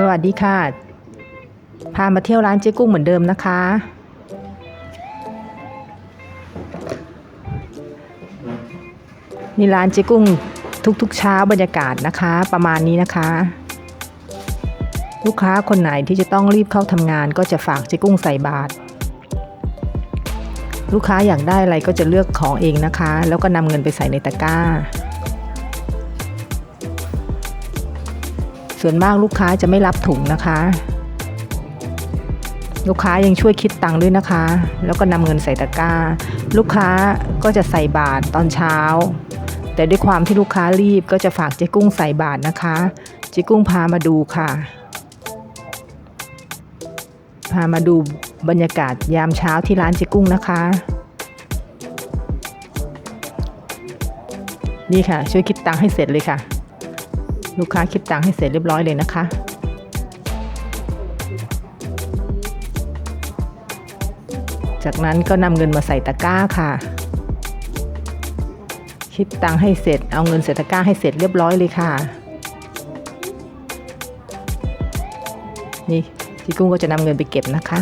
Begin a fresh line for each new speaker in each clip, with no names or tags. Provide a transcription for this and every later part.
สวัสดีค่ะ พามาเที่ยวร้านเจ๊กุ้งเหมือนเดิมนะคะ นี่ร้านเจ๊กุ้งทุกๆเช้าบรรยากาศนะคะ ประมาณนี้นะคะ ลูกค้าคนไหนที่จะต้องรีบเข้าทำงานก็จะฝากเจ๊กุ้งใส่บาตรลูกค้าอยากได้อะไรก็จะเลือกของเองนะคะ แล้วก็นำเงินไปใส่ในตะกร้า ส่วนมากลูกค้าจะไม่รับถุงนะคะ ลูกค้ายังช่วยคิดตังค์ด้วยนะคะ แล้วก็นำเงินใส่ตะกร้า ลูกค้าก็จะใส่บาตรตอนเช้า แต่ด้วยความที่ลูกค้ารีบก็จะฝากเจ๊กุ้งใส่บาตรนะคะ เจ๊กุ้งพามาดูค่ะพามาดูบรรยากาศยามเช้าที่ร้านเจ๊กุ้งนะคะ นี่ค่ะ ช่วยคิดตังค์ให้เสร็จเลยค่ะ ลูกค้าคิดตังค์ให้เสร็จเรียบร้อยเลยนะคะ จากนั้นก็นำเงินมาใส่ตะกร้าค่ะ คิดตังค์ให้เสร็จ เอาเงินใส่ตะกร้าให้เสร็จเรียบร้อยเลยค่ะ นี่จิกุ้งก็จะนำเงินไปเก็บนะคะ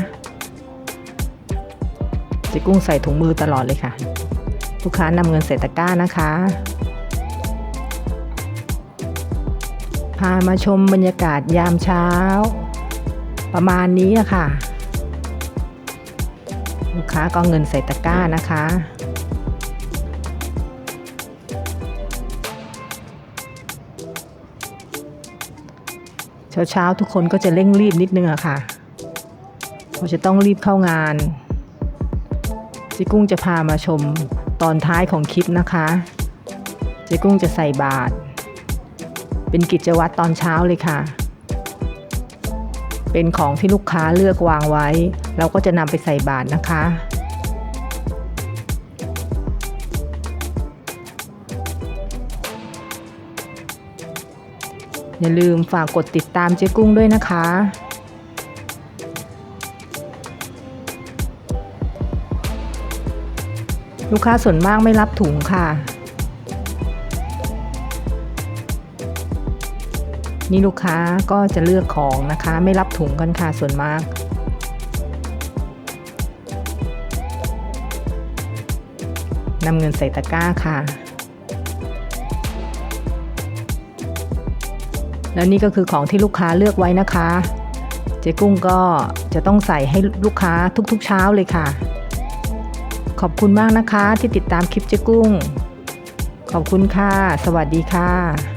จิกุ้งใส่ถุงมือตลอดเลยค่ะ ลูกค้านำเงินใส่ตะกร้านะคะ พามาชมบรรยากาศยามเช้า ประมาณนี้อะค่ะ ลูกค้าก็เอาเงินใส่ตะกร้านะคะเช้าเช้าๆทุกคนก็จะเร่งรีบนิดนึงอะค่ะเพราะจะต้องรีบเข้างานเจิกุ้งจะพามาชมตอนท้ายของคลิปนะคะเจิกุ้งจะใส่บาตร เป็นกิจวัตรตอนเช้าเลยค่ะ เป็นของที่ลูกค้าเลือกวางไว้ เราก็จะนำไปใส่บาตรนะคะ อย่าลืมฝากกดติดตามเจ๊กุ้งด้วยนะคะลูกค้าส่วนมากไม่รับถุงค่ะ นี่ลูกค้าก็จะเลือกของนะคะ ไม่รับถุงกันค่ะส่วนมากนำเงินใส่ตะกร้าค่ะ แล้วนี่ก็คือของที่ลูกค้าเลือกไว้นะคะ เจ๊กุ้งก็จะต้องใส่ให้ลูกค้าทุกๆเช้าเลยค่ะ ขอบคุณมากนะคะที่ติดตามคลิปเจ๊กุ้ง ขอบคุณค่ะ สวัสดีค่ะ